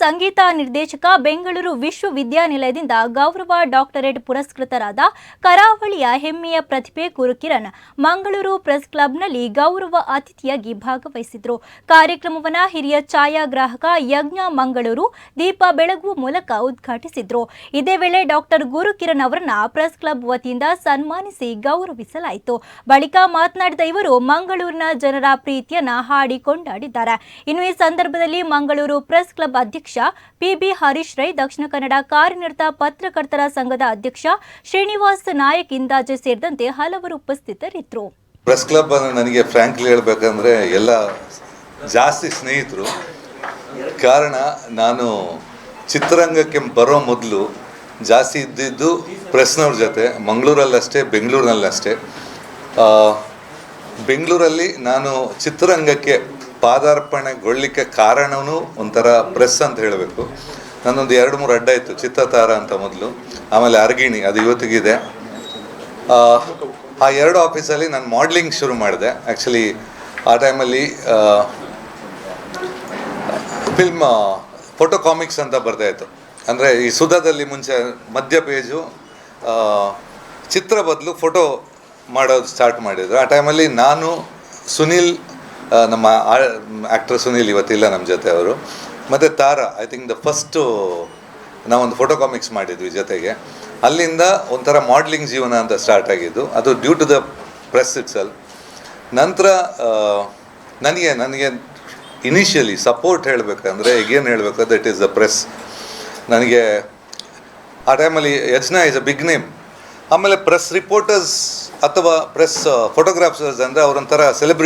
ಸಂಗೀತ ನಿರ್ದೇಶಕ ಬೆಂಗಳೂರು ವಿಶ್ವವಿದ್ಯಾನಿಲಯದಿಂದ ಗೌರವ ಡಾಕ್ಟರೇಟ್ ಪುರಸ್ಕೃತರಾದ ಕರಾವಳಿಯ ಹೆಮ್ಮೆಯ ಪ್ರತಿಭೆ ಗುರುಕಿರಣ್ ಮಂಗಳೂರು ಪ್ರೆಸ್ ಕ್ಲಬ್ನಲ್ಲಿ ಗೌರವ ಅತಿಥಿಯಾಗಿ ಭಾಗವಹಿಸಿದ್ರು. ಕಾರ್ಯಕ್ರಮವನ್ನು ಹಿರಿಯ ಛಾಯಾಗ್ರಾಹಕ ಯಜ್ಞ ಮಂಗಳೂರು ದೀಪ ಬೆಳಗುವ ಮೂಲಕ ಉದ್ಘಾಟಿಸಿದ್ರು. ಇದೇ ವೇಳೆ ಡಾಕ್ಟರ್ ಗುರುಕಿರಣ್ ಅವರನ್ನ ಪ್ರೆಸ್ ಕ್ಲಬ್ ವತಿಯಿಂದ ಸನ್ಮಾನಿಸಿ ಗೌರವಿಸಲಾಯಿತು. ಬಳಿಕ ಮಾತನಾಡಿದ ಇವರು, ಮಂಗಳೂರಿನ ಜನರ ಪ್ರೀತಿಯನ್ನು ಹಾಡಿ ಕೊಂಡಾಡಿದ್ದಾರೆ ಇನ್ನು ಈ ಸಂದರ್ಭದಲ್ಲಿ ಮಂಗಳೂರು ಪ್ರೆಸ್ ಕ್ಲಬ್ ಅಧ್ಯಕ್ಷ ಪಿಬಿ ಹರೀಶ್ ರೈ, ದಕ್ಷಿಣ ಕನ್ನಡ ಕಾರ್ಯನಿರತ ಪತ್ರಕರ್ತರ ಸಂಘದ ಅಧ್ಯಕ್ಷ ಶ್ರೀನಿವಾಸ್ ನಾಯಕ್ ಇಂದಾಜೆ ಸೇರಿದಂತೆ ಹಲವರು ಉಪಸ್ಥಿತರಿದ್ದರು. ಪ್ರೆಸ್ ಕ್ಲಬ್ ನನಗೆ ಫ್ರಾಂಕ್ಲಿ ಹೇಳಬೇಕಂದ್ರೆ ಎಲ್ಲ ಜಾಸ್ತಿ ಸ್ನೇಹಿತರು. ಕಾರಣ ನಾನು ಚಿತ್ರರಂಗಕ್ಕೆ ಬರೋ ಮೊದಲು ಜಾಸ್ತಿ ಇದ್ದಿದ್ದು ಪ್ರೆಸ್ನವ್ರ ಜೊತೆ, ಮಂಗಳೂರಲ್ಲಷ್ಟೇ, ಬೆಂಗಳೂರಿನಲ್ಲಷ್ಟೇ. ಬೆಂಗಳೂರಲ್ಲಿ ನಾನು ಚಿತ್ರರಂಗಕ್ಕೆ ಪಾದಾರ್ಪಣೆಗೊಳ್ಳಿಕ್ಕೆ ಕಾರಣವೂ ಒಂಥರ ಪ್ರೆಸ್ ಅಂತ ಹೇಳಬೇಕು. ನನ್ನೊಂದು ಎರಡು ಮೂರು ಅಡ್ಡ ಇತ್ತು ಚಿತ್ರತಾರ ಅಂತ ಮೊದಲು. ಆಮೇಲೆ ಅರ್ಗಿಣಿ ಅದು ಇವತ್ತಿಗಿದೆ. ಆ, ಎರಡು ಆಫೀಸಲ್ಲಿ ನಾನು ಮಾಡ್ಲಿಂಗ್ ಶುರು ಮಾಡಿದೆ. ಆ್ಯಕ್ಚುಲಿ ಆ ಟೈಮಲ್ಲಿ ಫಿಲ್ಮ್ ಫೋಟೋ ಕಾಮಿಕ್ಸ್ ಅಂತ ಬರ್ತಾ ಇತ್ತು. ಅಂದರೆ ಈ ಸುಧಾದಲ್ಲಿ ಮುಂಚೆ ಮಧ್ಯ ಪೇಜು ಚಿತ್ರ ಬದಲು ಫೋಟೋ ಮಾಡೋದು ಸ್ಟಾರ್ಟ್ ಮಾಡಿದ್ರು. ಆ ಟೈಮಲ್ಲಿ ನಾನು ಸುನಿಲ್ ನಮ್ಮ ಆ್ಯಕ್ಟರ್ ಸುನಿಲ್ ಇವತ್ತಿಲ್ಲ ನಮ್ಮ ಜೊತೆ ಅವರು. ಮತ್ತು Tara I think the first ನಾವೊಂದು ಫೋಟೋ ಕಾಮಿಕ್ಸ್ ಮಾಡಿದ್ವಿ ಜೊತೆಗೆ. ಅಲ್ಲಿಂದ ಒಂಥರ ಮಾಡ್ಲಿಂಗ್ ಜೀವನ ಅಂತ ಸ್ಟಾರ್ಟ್ ಆಗಿದ್ದು. ಅದು due to the press itself ನಂತರ ನನಗೆ ನನಗೆ ಇನಿಷಿಯಲಿ ಸಪೋರ್ಟ್ ಹೇಳಬೇಕಂದ್ರೆ, ಈಗೇನು ಹೇಳಬೇಕು ದಟ್ ಈಸ್ ದ ಪ್ರೆಸ್ ನನಗೆ, ಆ ಟೈಮಲ್ಲಿ Yajna is a big name ಆಮೇಲೆ ಪ್ರೆಸ್ ರಿಪೋರ್ಟರ್ಸ್ ಅಥವಾ ಪ್ರೆಸ್ ಫೋಟೋಗ್ರಾಫರ್ಸ್ ಅಂದರೆ ಅವರೊಂಥರ ಸೆಲೆಬ್ರಿಟಿ